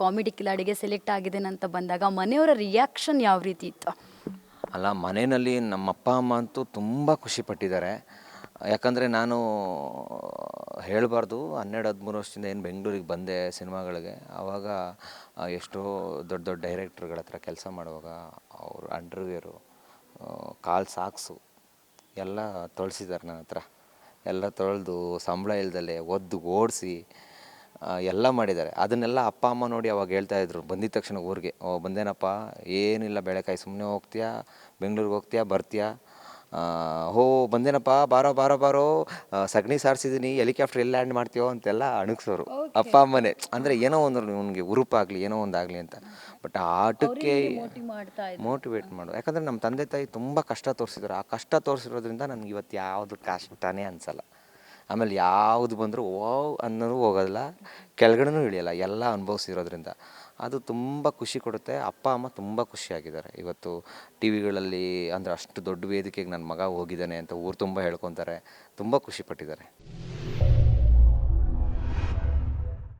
Comedy ಕಿಲಾಡಿಗೆ select ಆಗಿದ್ದೇನೆ ಅಂತ ಬಂದಾಗ ಮನೆಯವರ ರಿಯಾಕ್ಷನ್ ಯಾವ ರೀತಿ ಇತ್ತು? ಅಲ್ಲ, ಮನೆಯಲ್ಲಿ ನಮ್ಮ ಅಪ್ಪ ಅಮ್ಮ ಅಂತೂ ತುಂಬ ಖುಷಿಪಟ್ಟಿದ್ದಾರೆ ಯಾಕಂದರೆ ನಾನು ಹೇಳಬಾರ್ದು, ಹನ್ನೆರಡು, ಹದಿಮೂರು ವರ್ಷದಿಂದ ಏನು ಬೆಂಗಳೂರಿಗೆ ಬಂದೆ ಸಿನಿಮಾಗಳಿಗೆ. ಆವಾಗ ಎಷ್ಟೋ ದೊಡ್ಡ ದೊಡ್ಡ ಡೈರೆಕ್ಟ್ರುಗಳ ಹತ್ರ ಕೆಲಸ ಮಾಡುವಾಗ ಅವರು ಅಂಡರ್ವೇರು ಕಾಲು ಸಾಕ್ಸು ಎಲ್ಲ ತೊಳ್ಸಿದ್ದಾರೆ ನನ್ನ ಹತ್ರ. ಎಲ್ಲ ತೊಳೆದು ಸಂಬಳ ಇಲ್ದಲೆ ಒದ್ದು ಓಡಿಸಿ ಎಲ್ಲ ಮಾಡಿದ್ದಾರೆ. ಅದನ್ನೆಲ್ಲ ಅಪ್ಪ ಅಮ್ಮ ನೋಡಿ ಅವಾಗ ಹೇಳ್ತಾ ಇದ್ರು. ಬಂದಿದ ತಕ್ಷಣ ಊರಿಗೆ ಓ ಬಂದೇನಪ್ಪ? ಏನಿಲ್ಲ ಬೆಳೆಕಾಯಿ ಸುಮ್ಮನೆ ಹೋಗ್ತೀಯಾ? ಬೆಂಗ್ಳೂರಿಗೆ ಹೋಗ್ತೀಯಾ? ಬರ್ತೀಯಾ? ಆ, ಹೋ ಬಂದೇನಪ್ಪ? ಬಾರೋ ಬಾರೋ ಬಾರೋ. ಆ, ಸಗಣಿ ಸಾರಿಸಿದ್ದೀನಿ ಹೆಲಿಕಾಪ್ಟರ್ ಎಲ್ಲಿ ಲ್ಯಾಂಡ್ ಮಾಡ್ತೀವೋ ಅಂತೆಲ್ಲ ಅಣಗಿಸೋರು ಅಪ್ಪ ಅಮ್ಮನೇ. ಅಂದರೆ ಏನೋ ಒಂದು ನಿಮಗೆ ಉರುಪಾಗಲಿ ಏನೋ ಒಂದಾಗಲಿ ಅಂತ. ಬಟ್ ಆಟಕ್ಕೆ ಮಾಡ್ತಾ ಮೋಟಿವೇಟ್ ಮಾಡೋ ಯಾಕಂದರೆ ನಮ್ಮ ತಂದೆ ತಾಯಿ ತುಂಬ ಕಷ್ಟ ತೋರಿಸಿದ್ರು. ಆ ಕಷ್ಟ ತೋರಿಸಿರೋದ್ರಿಂದ ನನಗೆ ಇವತ್ತು ಯಾವುದು ಕಷ್ಟನೇ ಅನಿಸಲ್ಲ. ಆಮೇಲೆ ಯಾವುದು ಬಂದರೂ ವಾವ್ ಅನ್ನೋದು ಹೋಗೋದಿಲ್ಲ, ಕೆಳಗಡೆನೂ ಇಳಿಯಲ್ಲ, ಎಲ್ಲ ಅನುಭವಿಸಿರೋದ್ರಿಂದ. ಅದು ತುಂಬ ಖುಷಿ ಕೊಡುತ್ತೆ. ಅಪ್ಪ, ಅಮ್ಮ ತುಂಬ ಖುಷಿಯಾಗಿದ್ದಾರೆ. ಇವತ್ತು ಟಿ ವಿಗಳಲ್ಲಿ ಅಂದರೆ ಅಷ್ಟು ದೊಡ್ಡ ವೇದಿಕೆಗೆ ನನ್ನ ಮಗ ಹೋಗಿದ್ದಾನೆ ಅಂತ ಊರು ತುಂಬ ಹೇಳ್ಕೊತಾರೆ. ತುಂಬ ಖುಷಿ ಪಟ್ಟಿದ್ದಾರೆ.